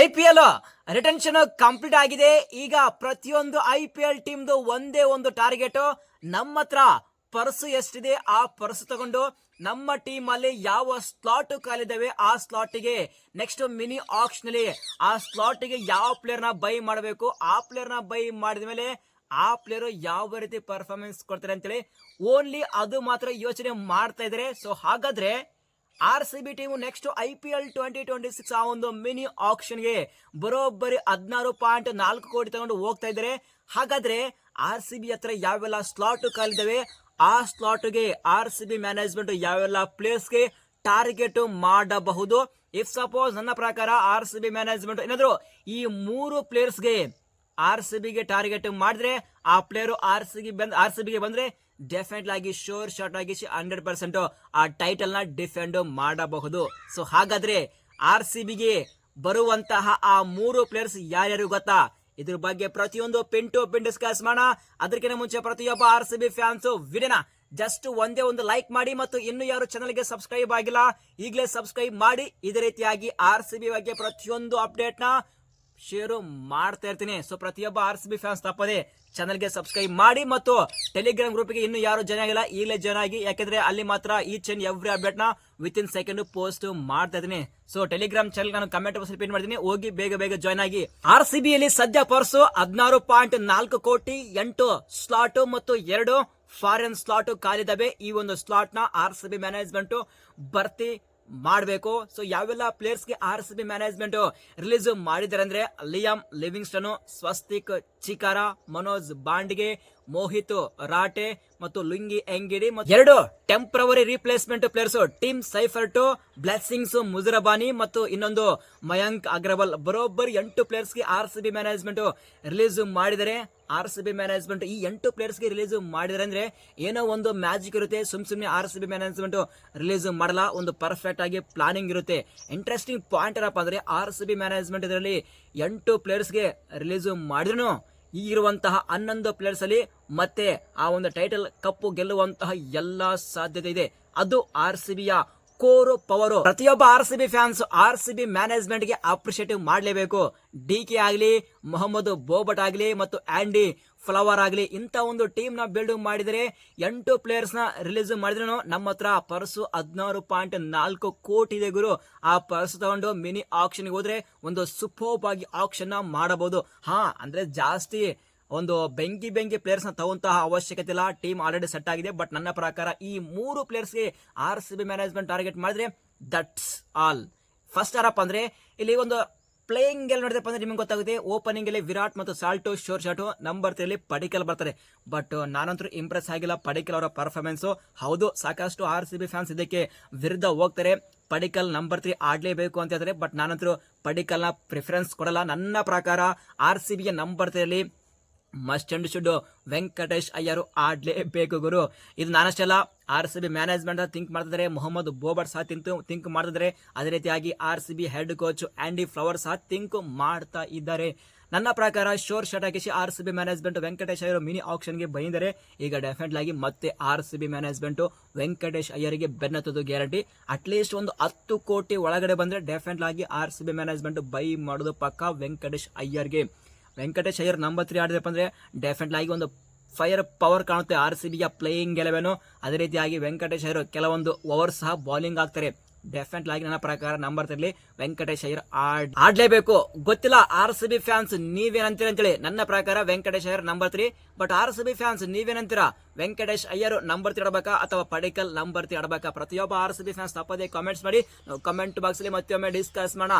I P L retention complete ಆಗಿದೆ. ಈಗ ಪ್ರತಿಯೊಂದು ಐ ಪಿ ಎಲ್ ಟೀಮ್ದು ಒಂದೇ ಒಂದು ಟಾರ್ಗೆಟ್ ನಮ್ಮ ಹತ್ರ ಪರ್ಸು ಎಷ್ಟಿದೆ ಆ ಪರ್ಸು ತಗೊಂಡು ನಮ್ಮ ಟೀಮ್ ಅಲ್ಲಿ ಯಾವ ಸ್ಲಾಟ್ ಕಾಲಿದ್ದಾವೆ ಆ ಸ್ಲಾಟಿಗೆ ನೆಕ್ಸ್ಟ್ ಮಿನಿ ಆಕ್ಷನ್ ಅಲ್ಲಿ ಆ ಸ್ಲಾಟಿಗೆ ಯಾವ ಪ್ಲೇಯರ್ನ ಬೈ ಮಾಡಬೇಕು, ಆ ಪ್ಲೇಯರ್ನ ಬೈ ಮಾಡಿದ ಮೇಲೆ ಆ ಪ್ಲೇಯರ್ ಯಾವ ರೀತಿ ಪರ್ಫಾರ್ಮೆನ್ಸ್ ಕೊಡ್ತಾರೆ ಅಂತೇಳಿ ಓನ್ಲಿ ಅದು ಮಾತ್ರ ಯೋಚನೆ ಮಾಡ್ತಾ ಇದ್ರೆ ಸೊ ಹಾಗಾದ್ರೆ R C B team next I P L twenty twenty six ಆ ಒಂದು ಮಿನಿ ಆಕ್ಷನ್ಗೆ ಬರೋಬ್ಬರಿ ಹದಿನಾರು ಪಾಯಿಂಟ್ ನಾಲ್ಕು ಕೋಟಿ ತಗೊಂಡು ಹೋಗ್ತಾ ಇದ್ದಾರೆ. ಹಾಗಾದ್ರೆ ಆರ್ ಸಿ ಬಿ ಹತ್ರ ಯಾವೆಲ್ಲ ಸ್ಲಾಟ್ ಕಾಲಿದ್ದಾವೆ ಆ ಸ್ಲಾಟ್ಗೆ ಆರ್ ಸಿ ಬಿ ಮ್ಯಾನೇಜ್ಮೆಂಟ್ ಯಾವೆಲ್ಲ ಪ್ಲೇಸ್ಗೆ ಟಾರ್ಗೆಟ್ ಮಾಡಬಹುದು? ಇಫ್ ಸಪೋಸ್ ನನ್ನ ಪ್ರಕಾರ ಆರ್ ಸಿ ಬಿ ಮ್ಯಾನೇಜ್ಮೆಂಟ್ ಏನಾದ್ರು ಈ ಮೂರು ಪ್ಲೇಯರ್ಸ್ಗೆ ಆರ್ ಸಿ ಬಿಗೆ ಟಾರ್ಗೆಟ್ ಮಾಡಿದ್ರೆ ಆ player R C R C ಬಿಗೆ ಬಂದ್ರೆ ಡೆಫಿನೆಟ್ ಆಗಿ ಶೋರ್ ಶಾರ್ಟ್ ಆಗಿ ಹಂಡ್ರೆಡ್ ಪರ್ಸೆಂಟ್ ಆ ಟೈಟಲ್ನ ಡಿಫೆಂಡ್ ಮಾಡಬಹುದು. ಸೊ ಹಾಗಾದ್ರೆ ಆರ್ ಸಿ ಬಿಗೆ ಬರುವಂತಹ ಆ ಮೂರು ಪ್ಲೇಯರ್ಸ್ ಯಾರ್ಯಾರು ಗೊತ್ತಾ? ಇದ್ರ ಬಗ್ಗೆ ಪ್ರತಿಯೊಂದು ಪಿನ್ ಟು ಪಿನ್ ಡಿಸ್ಕಸ್ ಮಾಡೋಣ. ಅದಕ್ಕಿಂತ ಮುಂಚೆ ಪ್ರತಿಯೊಬ್ಬ ಆರ್ ಸಿ ಬಿ ಫ್ಯಾನ್ಸ್ ವಿಡಿಯೋನ ಜಸ್ಟ್ ಒಂದೇ ಒಂದು ಲೈಕ್ ಮಾಡಿ ಮತ್ತು ಇನ್ನು ಯಾರು ಚಾನಲ್ಗೆ ಸಬ್ಸ್ಕ್ರೈಬ್ ಆಗಿಲ್ಲ, ಈಗಲೇ ಸಬ್ಸ್ಕ್ರೈಬ್ ಮಾಡಿ. ಇದೇ ರೀತಿಯಾಗಿ ಆರ್ ಸಿ ಬಿ ಬಗ್ಗೆ ಪ್ರತಿಯೊಂದು ಅಪ್ಡೇಟ್ನ ಶೇರು ಮಾಡ್ತಾ ಇರ್ತೀನಿ. ಸೊ ಪ್ರತಿಯೊಬ್ಬ ಆರ್ ಸಿ ಬಿ ಫ್ಯಾನ್ಸ್ ತಪ್ಪದೆ ಚಾನಲ್ಗೆ ಸಬ್ಸ್ಕ್ರೈಬ್ ಮಾಡಿ ಮತ್ತು ಟೆಲಿಗ್ರಾಮ್ ಗ್ರೂಪ್ಗೆ ಇನ್ನು ಯಾರು ಜನ ಆಗಿಲ್ಲ, ಈಗಲೇ ಜನ ಆಗಿ. ಯಾಕೆಂದರೆ ಅಲ್ಲಿ ಮಾತ್ರ ಈಚ್ ಅಂಡ್ ಎವ್ರಿ ಅಪ್ಡೇಟ್ನ ವಿತ್ ಇನ್ ಸೆಕೆಂಡ್ ಪೋಸ್ಟ್ ಮಾಡ್ತಾ ಇದ್ದೀನಿ. ಸೊ ಟೆಲಿಗ್ರಾಮ್ ಚಾನಲ್ ನಾನು ಕಮೆಂಟ್ ಬಾಕ್ಸ್ ಪಿನ್ ಮಾಡ್ತೀನಿ. ಹೋಗಿ ಬೇಗ ಬೇಗ ಜಾಯ್ನ್ ಆಗಿ. ಆರ್ ಸಿ ಬಿಯಲ್ಲಿ ಸದ್ಯ ಪರ್ಸು ಹದಿನಾರು ಪಾಯಿಂಟ್ ನಾಲ್ಕು ಕೋಟಿ ಎಂಟು ಸ್ಲಾಟ್ ಮತ್ತು ಎರಡು ಫಾರಿನ್ ಸ್ಲಾಟ್ ಕಾಲಿದಾವೆ ಈ ಒಂದು ಸ್ಲಾಟ್ನ ಆರ್ ಸಿ ಬಿ ಮ್ಯಾನೇಜ್ಮೆಂಟ್ ಭರ್ತಿ ಮಾಡಬೇಕು. ಸೊ ಯಾವೆಲ್ಲ ಪ್ಲೇಯರ್ಸ್ಗೆ R C B management release ಮಾಡಿದ್ದಾರೆ ಅಂದ್ರೆ ಲಿಯಾಮ್ ಲಿವಿಂಗ್ಸ್ಟನ್ ಸ್ವಸ್ತಿಕ್ ಚಿಕಾರ ಮನೋಜ್ ಬಾಂಡ್ಗೆ ಮೋಹಿತ್, ರಾಟೆ ಮತ್ತು ಲುಂಗಿ ಎಂಗಿಡಿ ಮತ್ತು ಎರಡು temporary replacement players Tim Seifert Blessings Muzarabani ಮತ್ತು ಇನ್ನೊಂದು ಮಯಾಂಕ್ ಅಗ್ರವಾಲ್ ಬರೋಬ್ಬರಿ ಎಂಟು ಪ್ಲೇಯರ್ಸ್ಗೆ R C B management release ಮಾಡಿದರೆ ಆರ್ ಸಿ ಬಿ ಮ್ಯಾನೇಜ್ಮೆಂಟ್ ಈ ಎಂಟು ಪ್ಲೇಯರ್ಸ್ಗೆ ರಿಲೀಸ್ ಮಾಡಿದ್ರೆ ಅಂದ್ರೆ ಏನೋ ಒಂದು ಮ್ಯಾಜಿಕ್ ಇರುತ್ತೆ. ಸುಮ್ ಸುಮ್ಮನೆ R C B management release ಮಾಡಲ್ಲ. ಒಂದು ಪರ್ಫೆಕ್ಟ್ ಆಗಿ ಪ್ಲಾನಿಂಗ್ ಇರುತ್ತೆ. ಇಂಟ್ರೆಸ್ಟಿಂಗ್ ಪಾಯಿಂಟ್ ಏನಪ್ಪ ಅಂದ್ರೆ ಆರ್ ಸಿ ಬಿ ಮ್ಯಾನೇಜ್ಮೆಂಟ್ ಇದರಲ್ಲಿ ಎಂಟು ಪ್ಲೇಯರ್ಸ್ಗೆ ರಿಲೀಸ್ ಮಾಡಿದ್ರು ಈಗಿರುವಂತಹ ಹನ್ನೊಂದು ಪ್ಲೇಯರ್ಸಲ್ಲಿ ಮತ್ತೆ ಆ ಒಂದು ಟೈಟಲ್ ಕಪ್ಪು ಗೆಲ್ಲುವಂತಹ ಎಲ್ಲ ಸಾಧ್ಯತೆ ಇದೆ. ಅದು ಆರ್ ಸಿ ಬಿಯ ಕೋರ್ ಪವರ್. ಪ್ರತಿಯೊಬ್ಬ R C B fans R C B ಮ್ಯಾನೇಜ್ಮೆಂಟ್ಗೆ ಅಪ್ರಿಶಿಯೇಟಿವ್ ಮಾಡಲೇಬೇಕು. ಡಿ ಕೆ ಆಗಲಿ, ಮೊಹಮ್ಮದ್ ಬೋಬಟ್ ಆಗಲಿ, ಮತ್ತು ಆಂಡಿ ಫ್ಲವರ್ ಆಗಲಿ, ಇಂಥ ಒಂದು ಟೀಮ್ನ ಬಿಲ್ಡ್ ಮಾಡಿದರೆ ಎಂಟು ಪ್ಲೇಯರ್ಸ್ನ ರಿಲೀಸ್ ಮಾಡಿದ್ರು ನಮ್ಮ ಹತ್ರ ಪರ್ಸು ಹದಿನಾರು ಪಾಯಿಂಟ್ ನಾಲ್ಕು ಕೋಟಿ ಇದೆ ಗುರು. ಆ ಪರ್ಸು ತಗೊಂಡು ಮಿನಿ ಆಕ್ಷನ್ ಹೋದ್ರೆ ಒಂದು ಸುಪೋಬ್ ಆಗಿ ಆಕ್ಷನ್ ಮಾಡಬಹುದು. ಹಾ, ಅಂದ್ರೆ ಜಾಸ್ತಿ ಒಂದು ಬೆಂಕಿ ಬೆಂಕಿ ನ ತಗೊಂತಹ ಅವಶ್ಯಕತೆ ಇಲ್ಲ. ಟೀಮ್ ಆಲ್ರೆಡಿ ಸೆಟ್ ಆಗಿದೆ. ಬಟ್ ನನ್ನ ಪ್ರಕಾರ ಈ ಮೂರು ಪ್ಲೇಯರ್ಸ್ಗೆ R C B management target ಮಾಡಿದ್ರೆ ದಟ್ಸ್ ಆಲ್ ಫಸ್ಟ್ ಯಾರಪ್ಪ ಅಂದ್ರೆ ಇಲ್ಲಿ ಒಂದು ಪ್ಲೇಯಿಂಗ್ ಎಲ್ಲಿ ನೋಡಿದ್ರಪ್ಪ ಅಂದ್ರೆ ನಿಮ್ಗೆ ಗೊತ್ತಾಗುತ್ತೆ. ಓಪನಿಂಗ್ ಅಲ್ಲಿ ವಿರಾಟ್ ಮತ್ತು ಸಾಲ್ಟು ಶೋರ್ ಶಾಟು ನಂಬರ್ ತ್ರೀಲಿ ಪಡಿಕಲ್ ಬರ್ತಾರೆ. ಬಟ್ ನಾನಂತೂ ಇಂಪ್ರೆಸ್ ಆಗಿಲ್ಲ ಪಡಿಕಲ್ ಅವರ ಪರ್ಫಾರ್ಮೆನ್ಸ್ ಹೌದು, ಸಾಕಷ್ಟು ಆರ್ ಸಿ ಬಿ ಫ್ಯಾನ್ಸ್ ಇದಕ್ಕೆ ವಿರುದ್ಧ ಹೋಗ್ತಾರೆ. ಪಡಿಕಲ್ ನಂಬರ್ ತ್ರೀ ಆಡ್ಲೇಬೇಕು ಅಂತ ಹೇಳ್ತಾರೆ. ಬಟ್ ನಾನಂತೂ ಪಡಿಕಲ್ನ ಪ್ರಿಫರೆನ್ಸ್ ಕೊಡಲ್ಲ. ನನ್ನ ಪ್ರಕಾರ ಆರ್ ಸಿ ಬಿಯ number ತ್ರೀಯಲ್ಲಿ must and should Venkatesh Iyer ಆಡ್ಲೇಬೇಕು ಗುರು. ಇದು ನಾನಷ್ಟೆಲ್ಲ, R C B management think ಮಾಡ್ತಿದ್ದಾರೆ ಮೊಹಮ್ಮದ್ ಬೋಬರ್ ಸಹ ತಿಂತು ಥಿಂಕ್ ಮಾಡ್ತಿದ್ದಾರೆ ಅದೇ ರೀತಿಯಾಗಿ R C B head coach Andy Flower ಸಹ ಥಿಂಕ್ ಮಾಡ್ತಾ ಇದ್ದಾರೆ. ನನ್ನ ಪ್ರಕಾರ ಶೋರ್ ಶಟ್ ಹಾಕಿಸಿ R C B management Venkatesh Iyer mini ಆಪ್ಷನ್ಗೆ ಬಂದಿದ್ದಾರೆ. ಈಗ ಡೆಫಿನೆಟ್ ಆಗಿ ಮತ್ತೆ R C B management Venkatesh ಅಯ್ಯರಿಗೆ ಬೆನ್ನತ್ತದು ಗ್ಯಾರಂಟಿ ಅಟ್ಲೀಸ್ಟ್ ಒಂದು ಹತ್ತು ಕೋಟಿ ಒಳಗಡೆ ಬಂದರೆ ಡೆಫಿನೆಟ್ ಆಗಿ R C B management buy ಮಾಡೋದು ಪಕ್ಕ ವೆಂಕಟೇಶ್ ಅಯ್ಯರ್ಗೆ. ವೆಂಕಟೇಶ್ ಅಯ್ಯರ್ ನಂಬರ್ ತ್ರೀ ಆಡಿದ್ರಪ್ಪ ಅಂದ್ರೆ ಡೆಫಿನೆಟ್ ಆಗಿ ಒಂದು ಫೈರ್ ಪವರ್ ಕಾಣುತ್ತೆ ಆರ್ ಸಿ ಬಿಯ ಪ್ಲೇಯಿಂಗ್ ಎಲೆವೆನು ಅದೇ ರೀತಿಯಾಗಿ ವೆಂಕಟೇಶ್ ಅಯ್ಯರ್ ಕೆಲವೊಂದು ಓವರ್ ಸಹ ಬೌಲಿಂಗ್ ಆಗ್ತಾರೆ. ಡೆಫಿನೆಟ್ ಆಗಿ ನನ್ನ ಪ್ರಕಾರ ನಂಬರ್ ತರಲಿ ವೆಂಕಟೇಶ್ ಅಯ್ಯರ್ ಆಡ್ ಆಡ್ಲೇಬೇಕು. ಗೊತ್ತಿಲ್ಲ ಆರ್ ಸಿ ಬಿ ಫ್ಯಾನ್ಸ್ ನೀವೇನಂತೀರ ಅಂತೇಳಿ. ನನ್ನ ಪ್ರಕಾರ Venkatesh Iyer number three but R C B fans ನೀವೇನಂತೀರಾ? Venkatesh Iyer number three ಆಡಬೇಕಾ ಅಥವಾ ಪಡಿಕಲ್ ನಂಬರ್ ತ್ರೀ ಆಡಬೇಕಾ? ಪ್ರತಿಯೊಬ್ಬ ಆರ್ ಸಿ ಬಿ ಫ್ಯಾನ್ಸ್ ತಪ್ಪದೇ ಕಾಮೆಂಟ್ಸ್ ಮಾಡಿ. ಕಮೆಂಟ್ ಬಾಕ್ಸ್ ಅಲ್ಲಿ ಮತ್ತೊಮ್ಮೆ ಡಿಸ್ಕಸ್ ಮಾಡೋಣ.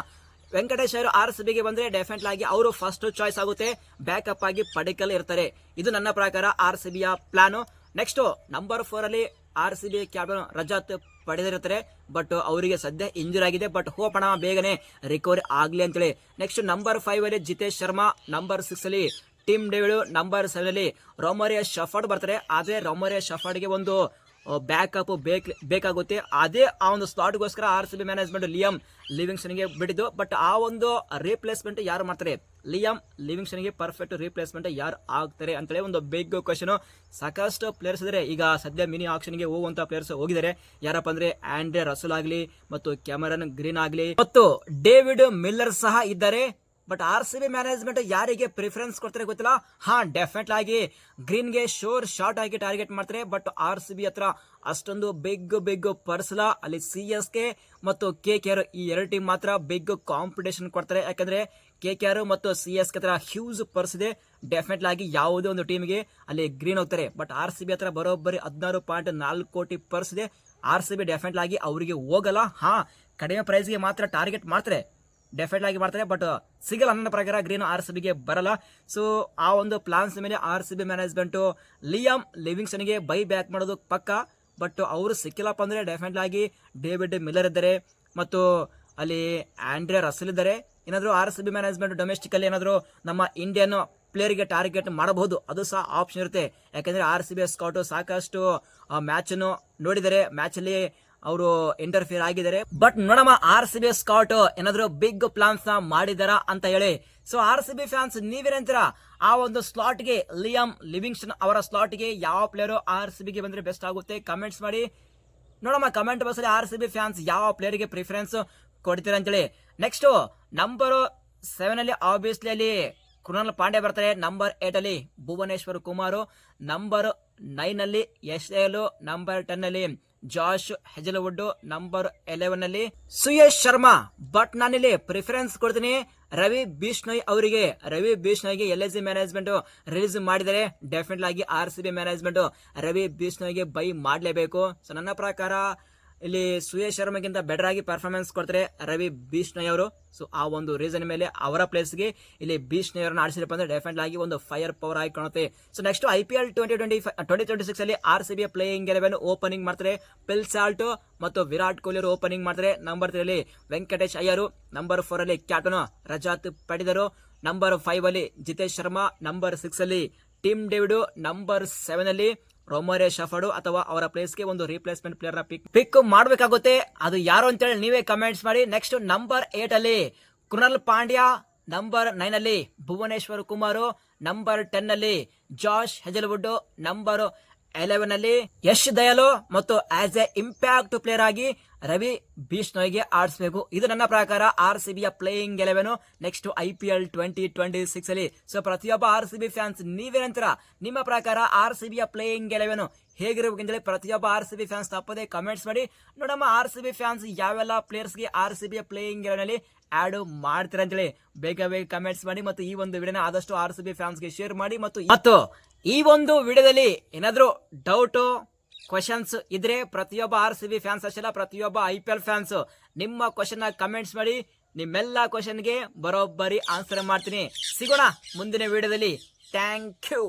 ವೆಂಕಟೇಶ್ ಅವರು ಆರ್ ಸಿ ಬಿಗೆ ಬಂದ್ರೆ ಡೆಫಿನೆಟ್ ಆಗಿ ಅವರು ಫಸ್ಟ್ ಚಾಯ್ಸ್ ಆಗುತ್ತೆ. ಬ್ಯಾಕಪ್ ಆಗಿ ಪಡಿಕಲ್ ಇರ್ತಾರೆ. ಇದು ನನ್ನ ಪ್ರಕಾರ ಆರ್ ಸಿ ಬಿಯ ಪ್ಲಾನ್ ನೆಕ್ಸ್ಟ್ ನಂಬರ್ ಫೋರ್ ಅಲ್ಲಿ R C B captain Rajat ಪಡೆದಿರ್ತಾರೆ. But ಅವರಿಗೆ ಸದ್ಯ ಇಂಜುರಿ ಆಗಿದೆ. ಬಟ್ ಹೋಪಣ ಬೇಗನೆ ರಿಕವರಿ ಆಗಲಿ ಅಂತೇಳಿ. ನೆಕ್ಸ್ಟ್ ನಂಬರ್ ಫೈವ್ ಅಲ್ಲಿ ಜಿತೇಶ್ ಶರ್ಮಾ ನಂಬರ್ ಸಿಕ್ಸ್ ಅಲ್ಲಿ ಟೀಮ್ ಡೇವಿಡ್ ನಂಬರ್ ಸೆವೆನ್ ಅಲ್ಲಿ ರೋಮರಿಯ ಶಫರ್ಡ್ ಬರ್ತಾರೆ. ಆದರೆ ರೋಮರಿಯ ಶಫರ್ಡ್ಗೆ ಒಂದು ಬ್ಯಾಕಪ್ ಬೇಕು, ಬೇಕಾಗುತ್ತೆ. ಅದೇ ಆ ಒಂದು ಸ್ಲಾಟ್ಗೋಸ್ಕರ R C B management Liam ಲಿವಿಂಗ್ಸ್ಟನ್ಗೆ ಬಿಟ್ಟಿದ್ದು ಬಟ್ ಆ ಒಂದು ರೀಪ್ಲೇಸ್ಮೆಂಟ್ ಯಾರು ಮಾಡ್ತಾರೆ? ಲಿಯಮ್ ಲಿವಿಂಗ್ಸ್ಟನ್ಗೆ ಪರ್ಫೆಕ್ಟ್ ರೀಪ್ಲೇಸ್ಮೆಂಟ್ ಯಾರು ಆಗ್ತಾರೆ ಅಂತೇಳಿ ಒಂದು ಬಿಗ್ ಕ್ವಶನ್ ಸಾಕಷ್ಟು ಪ್ಲೇಯರ್ಸ್ ಇದ್ದಾರೆ ಈಗ ಸದ್ಯ ಮಿನಿ ಆಕ್ಷನ್ಗೆ ಹೋಗುವಂತ ಪ್ಲೇಯರ್ಸ್ ಹೋಗಿದ್ದಾರೆ. ಯಾರಪ್ಪ ಅಂದ್ರೆ ಆಂಡ್ರೆ ರಸೂಲ್ ಆಗಲಿ, ಮತ್ತು ಕ್ಯಾಮರನ್ ಗ್ರೀನ್ ಆಗಲಿ, ಮತ್ತು ಡೇವಿಡ್ ಮಿಲ್ಲರ್ ಸಹ ಇದ್ದಾರೆ. But R C B management ಯಾರಿಗೆ ಪ್ರಿಫರೆನ್ಸ್ ಕೊಡ್ತಾರೆ ಗೊತ್ತಿಲ್ಲ? ಹಾ ಡೆಫಿನೆಟ್ ಆಗಿ ಗ್ರೀನ್ಗೆ ಶೋರ್ ಶಾರ್ಟ್ ಆಗಿ ಟಾರ್ಗೆಟ್ ಮಾಡ್ತಾರೆ. ಬಟ್ ಆರ್ ಸಿ ಬಿ ಹತ್ರ ಅಷ್ಟೊಂದು ಬಿಗ್ ಬಿಗ್ ಪರ್ಸಲ ಅಲ್ಲಿ ಸಿ ಎಸ್ ಕೆ ಮತ್ತು ಕೆ ಕೆ ಆರ್ ಈ ಎರಡು ಟೀಮ್ ಮಾತ್ರ ಬಿಗ್ ಕಾಂಪಿಟೇಷನ್ ಕೊಡ್ತಾರೆ. ಯಾಕಂದ್ರೆ ಕೆ ಕೆ ಆರ್ ಮತ್ತು ಸಿ ಎಸ್ ಕೆ ಹತ್ರ ಹ್ಯೂಜ್ ಪರ್ಸ್ ಇದೆ. ಡೆಫಿನೆಟ್ ಆಗಿ ಯಾವುದೇ ಒಂದು ಟೀಮ್ಗೆ ಅಲ್ಲಿ ಗ್ರೀನ್ ಹೋಗ್ತಾರೆ. ಬಟ್ ಆರ್ ಸಿ ಬಿ ಹತ್ರ ಬರೋಬ್ಬರಿ ಹದಿನಾರು ಪಾಯಿಂಟ್ ನಾಲ್ಕು ಕೋಟಿ ಪರ್ಸ್ ಇದೆ. ಆರ್ ಸಿ ಬಿ ಡೆಫಿನೆಟ್ ಆಗಿ ಅವರಿಗೆ ಹೋಗಲ್ಲ. ಹಾ, ಕಡಿಮೆ ಪ್ರೈಸ್ಗೆ ಮಾತ್ರ ಟಾರ್ಗೆಟ್ ಮಾಡ್ತಾರೆ. ಡೆಫಿನೆಟ್ ಆಗಿ ಮಾಡ್ತಾರೆ ಬಟ್ ಸಿಗಲ್ಲ ನನ್ನ ಪ್ರಕಾರ ಗ್ರೀನ್ ಆರ್ ಸಿ ಬಿಗೆ ಬರಲ್ಲ. ಸೊ ಆ ಒಂದು ಪ್ಲಾನ್ಸ್ ಮೇಲೆ R C B management Liam ಲಿವಿಂಗ್ಸನ್ಗೆ buy back ಮಾಡೋದು ಪಕ್ಕ. ಬಟ್ ಅವರು ಸಿಕ್ಕಿಲ್ಲಪ್ಪ ಅಂದರೆ ಡೆಫಿನೆಟ್ ಆಗಿ ಡೇವಿಡ್ ಮಿಲ್ಲರ್ ಇದ್ದಾರೆ. ಮತ್ತು, ಅಲ್ಲಿ ಆಂಡ್ರೆ ರಸಲ್ ಇದ್ದಾರೆ. ಏನಾದರೂ R C B management domestically ಏನಾದರೂ ನಮ್ಮ ಇಂಡಿಯನ್ ಪ್ಲೇಯರ್ಗೆ ಟಾರ್ಗೆಟ್ ಮಾಡಬಹುದು. ಅದು ಸಹ ಆಪ್ಷನ್ ಇರುತ್ತೆ. ಯಾಕಂದ್ರೆ ಆರ್ ಸಿ ಬಿ ಸ್ಕೌಟ್ ಸಾಕಷ್ಟು ಮ್ಯಾಚನ್ನು ನೋಡಿದರೆ ಮ್ಯಾಚಲ್ಲಿ ಅವರು ಇಂಟರ್ಫಿಯರ್ ಆಗಿದ್ದಾರೆ. ಬಟ್ ನೋಡಮ್ಮ ಆರ್ ಸಿ ಬಿ ಸ್ಕಾಟ್ ಏನಾದ್ರು ಬಿಗ್ ಪ್ಲಾನ್ಸ್ನ ಮಾಡಿದಾರ ಅಂತ ಹೇಳಿ. So R C B fans ನೀವೇನಂತೀರಾ ಆ ಒಂದು ಸ್ಲಾಟ್ಗೆ ಲಿಯಮ್ ಲಿವಿಂಗ್ಸ್ಟನ್ ಅವರ ಸ್ಲಾಟ್ಗೆ ಯಾವ ಪ್ಲೇಯರ್ ಆರ್ ಸಿ ಬಿಗೆ ಬಂದ್ರೆ ಬೆಸ್ಟ್ ಆಗುತ್ತೆ? ಕಮೆಂಟ್ಸ್ ಮಾಡಿ. ನೋಡಮ್ಮ ಕಮೆಂಟ್ ಬಾಕ್ಸ್ ಅಲ್ಲಿ ಆರ್ ಸಿ ಬಿ ಫ್ಯಾನ್ಸ್ ಯಾವ ಪ್ಲೇಯರ್ಗೆ ಪ್ರಿಫರೆನ್ಸ್ ಕೊಡ್ತೀರಾ ಅಂತೇಳಿ. ನೆಕ್ಸ್ಟ್ ನಂಬರ್ ಸೆವೆನ್ ಅಲ್ಲಿ ಆಬ್ವಿಯಸ್ಲಿ ಅಲ್ಲಿ ಕೃಣಾಲ್ ಪಾಂಡೆ ಬರ್ತಾರೆ. ನಂಬರ್ ಏಟ್ ಅಲ್ಲಿ ಭುವನೇಶ್ವರ್ ಕುಮಾರ್. ನಂಬರ್ ನೈನ್ ಅಲ್ಲಿ ಎಸ್ ಎಲ್ ನಂಬರ್ ಟೆನ್ ಅಲ್ಲಿ ಜಾಶ್ ಹೆಜಲ್ವುಡ್ ನಂಬರ್ ಎಲೆವೆನ್ ಅಲ್ಲಿ ಸುಯೇಶ್ ಶರ್ಮಾ ಬಟ್ ನಾನಿಲ್ಲಿ ಪ್ರಿಫರೆನ್ಸ್ ಕೊಡ್ತೀನಿ. ರವಿ ಬಿಷ್ಣೋಯ್ ಅವರಿಗೆ, ರವಿ ಬಿಷ್ಣೋಯ್ಗೆ ಎಲ್ ಎಸ್ ಮ್ಯಾನೇಜ್ಮೆಂಟ್ ರಿಲೀಸ್ ಮಾಡಿದರೆ ಡೆಫಿನೆಟ್ ಆಗಿ R C B management Ravi ಬಿಷ್ಣೋಯ್ಗೆ buy ಮಾಡಲೇಬೇಕು. ಸೊ ನನ್ನ ಪ್ರಕಾರ ಇಲ್ಲಿ ಸುಯೇಶ್ ಶರ್ಮಗಿಂತ ಬೆಟರ್ ಆಗಿ ಪರ್ಫಾರ್ಮೆನ್ಸ್ ಕೊಡ್ತಾರೆ ರವಿ ಬಿಷ್ಣೋಯ್ ಅವರು. ಸೊ ಆ ಒಂದು ರೀಸನ್ ಮೇಲೆ ಅವರ ಪ್ಲೇಸ್ಗೆ ಇಲ್ಲಿ ಬಿಷ್ಣೋಯ್ ಅವರನ್ನ ಆಡಿಸಿರಪ್ಪ ಅಂದ್ರೆ ಡೆಫಿನೆಟ್ ಆಗಿ ಒಂದು ಫೈರ್ ಪವರ್ ಆಗಿ ಕಾಣುತ್ತೆ. So next I P L twenty twenty twenty twenty six ಅಲ್ಲಿ R C B playing eleven opening ಮಾಡ್ತಾರೆ. ಪಿಲ್ ಸಾಲ್ಟ್ ಮತ್ತು ವಿರಾಟ್ ಕೊಹ್ಲಿ ಅವರು ಓಪನಿಂಗ್ ಮಾಡ್ತಾರೆ. ನಂಬರ್ ತ್ರೀ ಅಲ್ಲಿ ವೆಂಕಟೇಶ್ ಅಯ್ಯರು ನಂಬರ್ ಫೋರ್ ಅಲ್ಲಿ ಕ್ಯಾಪ್ಟನ್ ರಜಾತ್ ಪಡಿದರು. ನಂಬರ್ ಫೈವ್ ಅಲ್ಲಿ ಜಿತೇಶ್ ಶರ್ಮಾ ನಂಬರ್ ಸಿಕ್ಸ್ ಅಲ್ಲಿ ಟಿಮ್ ಡೇವಿಡ್ ನಂಬರ್ ಸೆವೆನ್ ಅಲ್ಲಿ ರೋಮರೆ, ಶಫಡು ಅಥವಾ ಅವರ ಪ್ಲೇಸ್ಗೆ ಒಂದು ರೀಪ್ಲೇಸ್ಮೆಂಟ್ ಪ್ಲೇಯರ್ ಪಿಕ್ ಪಿಕ್ ಮಾಡಬೇಕಾಗುತ್ತೆ. ಅದು ಯಾರು ಅಂತೇಳಿ ನೀವೇ ಕಮೆಂಟ್ಸ್ ಮಾಡಿ. ನೆಕ್ಸ್ಟ್ ನಂಬರ್ ಏಟ್ ಅಲ್ಲಿ ಕೃಣಲ್ ಪಾಂಡ್ಯ ನಂಬರ್ ನೈನ್ ಅಲ್ಲಿ ಭುವನೇಶ್ವರ್ ಕುಮಾರ್ ನಂಬರ್ ಟೆನ್ ಅಲ್ಲಿ ಜಾಶ್ ಹೆಜಲ್ವುಡ್ ನಂಬರ್ ಎಲೆವೆನ್ ಅಲ್ಲಿ ಯಶ್ ದಯಾಲು ಮತ್ತು ಆಸ್ ಎ ಇಂಪ್ಯಾಕ್ಟ್ ಪ್ಲೇಯರ್ ಆಗಿ ರವಿ ಬಿಷ್ಣೋಯ್ಗೆ ಆಡಿಸಬೇಕು. ಇದು ನನ್ನ ಪ್ರಕಾರ R C ಬಿಯ playing eleven next I P L twenty twenty six ಅಲ್ಲಿ. ಸೊ ಪ್ರತಿಯೊಬ್ಬ ಆರ್ ಸಿ ಬಿ ಫ್ಯಾನ್ಸ್ ನೀವೇನಂತೀರ ನಿಮ್ಮ ಪ್ರಕಾರ ಆರ್ ಸಿ ಬಿಯ ಪ್ಲೇಯಿಂಗ್ ಹೇಗಿರಬೇಕು ಹೇಗಿರ್ಬೇಕಂತೇಳಿ ಪ್ರತಿಯೊಬ್ಬ ಆರ್ ಸಿ ಬಿ ಫ್ಯಾನ್ಸ್ ತಪ್ಪದೇ ಕಮೆಂಟ್ಸ್ ಮಾಡಿ. ನೋಡಮ್ಮ ಆರ್ ಸಿ ಬಿ ಫ್ಯಾನ್ಸ್ ಯಾವೆಲ್ಲ ಪ್ಲೇಯರ್ಸ್ಗೆ ಆರ್ ಸಿ ಬಿಯ ಪ್ಲೇಯಿಂಗ್ ಎಲೆವೆನಲ್ಲಿ ಆ್ಯಡ್ ಮಾಡ್ತೀರ ಅಂತೇಳಿ ಬೇಗ ಬೇಗ ಕಮೆಂಟ್ಸ್ ಮಾಡಿ ಮತ್ತು ಈ ಒಂದು ವಿಡಿಯೋನ ಆದಷ್ಟು ಆರ್ ಸಿ ಬಿ ಫ್ಯಾನ್ಸ್ಗೆ ಶೇರ್ ಮಾಡಿ. ಮತ್ತು ಮತ್ತು ಈ ಒಂದು ವಿಡಿಯೋದಲ್ಲಿ ಏನಾದರೂ ಡೌಟು ಕ್ವಶನ್ಸ್ ಇದ್ರೆ ಪ್ರತಿಯೊಬ್ಬ ಆರ್ ಸಿ ಬಿ ಫ್ಯಾನ್ಸ್ ಅಷ್ಟೆಲ್ಲ, ಪ್ರತಿಯೊಬ್ಬ ಐ ಪಿ ಎಲ್ ಫ್ಯಾನ್ಸ್ ನಿಮ್ಮ ಕ್ವಶನ್ ಕಮೆಂಟ್ಸ್ ಮಾಡಿ, ನಿಮ್ಮೆಲ್ಲ ಕ್ವಶನ್ಗೆ ಬರೋಬ್ಬರಿ ಆನ್ಸರ್ ಮಾಡ್ತೀನಿ. ಸಿಗೋಣ ಮುಂದಿನ ವಿಡಿಯೋದಲ್ಲಿ ಥ್ಯಾಂಕ್ ಯು